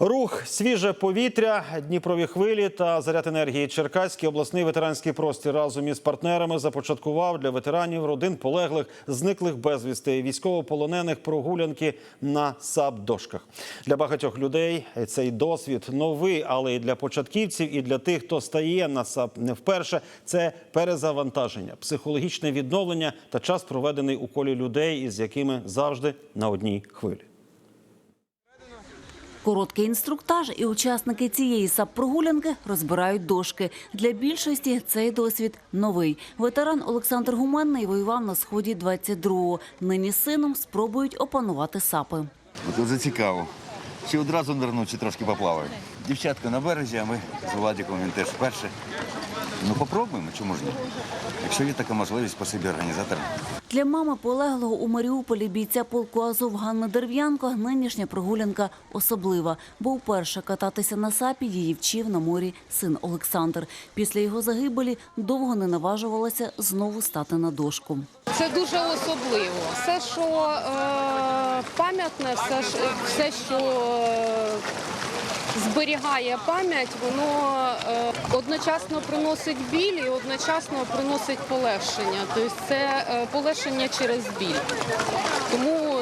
Рух, свіже повітря, Дніпрові хвилі та заряд енергії. Черкаський обласний ветеранський простір разом із партнерами започаткував для ветеранів, родин полеглих, зниклих безвісти, військовополонених прогулянки на САП-дошках. Для багатьох людей цей досвід новий, але і для початківців, і для тих, хто стає на САП не вперше. Це перезавантаження, психологічне відновлення та час проведений у колі людей, із якими завжди на одній хвилі. Короткий інструктаж, і учасники цієї САП-прогулянки розбирають дошки. Для більшості цей досвід новий. Ветеран Олександр Гуменний воював на сході 22-го. Нині з сином спробують опанувати САПи. Це зацікаво. Чи одразу нирну, чи трошки поплаваємо. Дівчатка на березі, а ми з Владиком він теж вперше. Ну, попробуємо, чому ж ні? Якщо є така можливість, спасибі організаторам. Для мами полеглого у Маріуполі бійця полку Азов Ганни Дерев'янко нинішня прогулянка особлива, бо вперше кататися на сапі її вчив на морі син Олександр. Після його загибелі довго не наважувалася знову стати на дошку. Це дуже особливо. Все, що е, пам'ятне, все, ж- все, що е, зберігає пам'ять, воно е, одночасно приносить біль і одночасно приносить полегшення. Тобто це е, полегшення через біль. Тому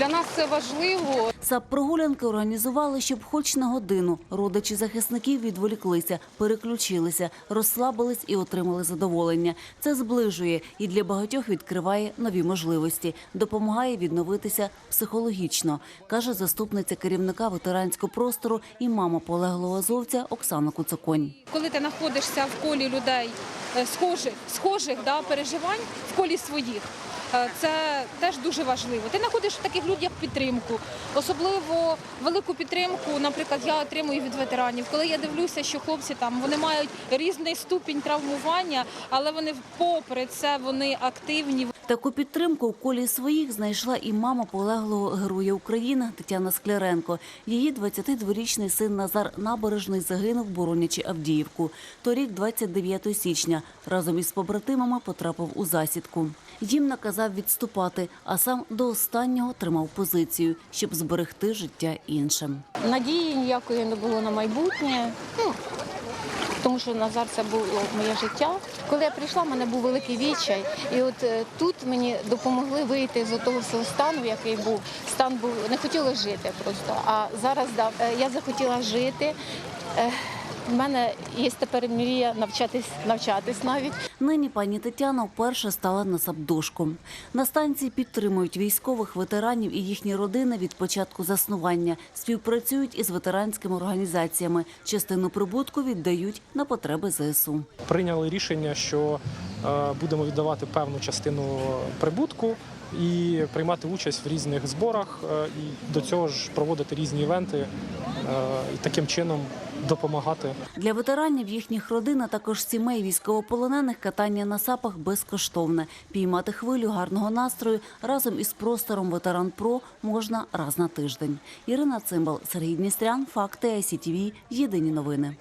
для нас це важливо. САП-прогулянки організували, щоб хоч на годину родичі захисників відволіклися, переключилися, розслабились і отримали задоволення. Це зближує і для багатьох відкриває нові можливості, допомагає відновитися психологічно, каже заступниця керівника ветеранського простору і мама полеглого азовця Оксана Куцаконь. Коли ти знаходишся в колі людей е, схожих, схожих да, переживань, в колі своїх, це теж дуже важливо. Ти знаходиш в таких людях підтримку, особливо велику підтримку, наприклад, я отримую від ветеранів. Коли я дивлюся, що хлопці там вони мають різний ступінь травмування, але вони попри це вони активні, Таку підтримку в колі своїх знайшла і мама полеглого героя України Тетяна Скляренко. Її 22-річний син Назар Набережний загинув, боронячи Авдіївку. Торік, 29 січня, разом із побратимами потрапив у засідку. Їм наказав відступати, а сам до останнього тримав позицію, щоб зберегти життя іншим. Надії ніякої не було на майбутнє. Що Назар це було моє життя. Коли я прийшла, в мене був великий відчай. І от е, тут мені допомогли вийти з того всього стану, який був. Стан був не хотіла жити просто. А зараз да, е, я захотіла жити. В мене є тепер мрія навчатись, навчатись навіть. Нині пані Тетяна вперше стала на сапдошку. На станції підтримують військових ветеранів і їхні родини від початку заснування. Співпрацюють із ветеранськими організаціями. Частину прибутку віддають на потреби ЗСУ. прийняли рішення, що е, будемо віддавати певну частину прибутку і приймати участь в різних зборах, е, і до цього ж проводити різні івенти і таким чином допомагати Для ветеранів їхніх родин, а також сімей військовополонених катання на сапах безкоштовне. Піймати хвилю гарного настрою разом із простором Ветеран Про можна раз на тиждень. Ірина Цимбал, Сергій Дністрян, Факти ICTV, Єдині новини.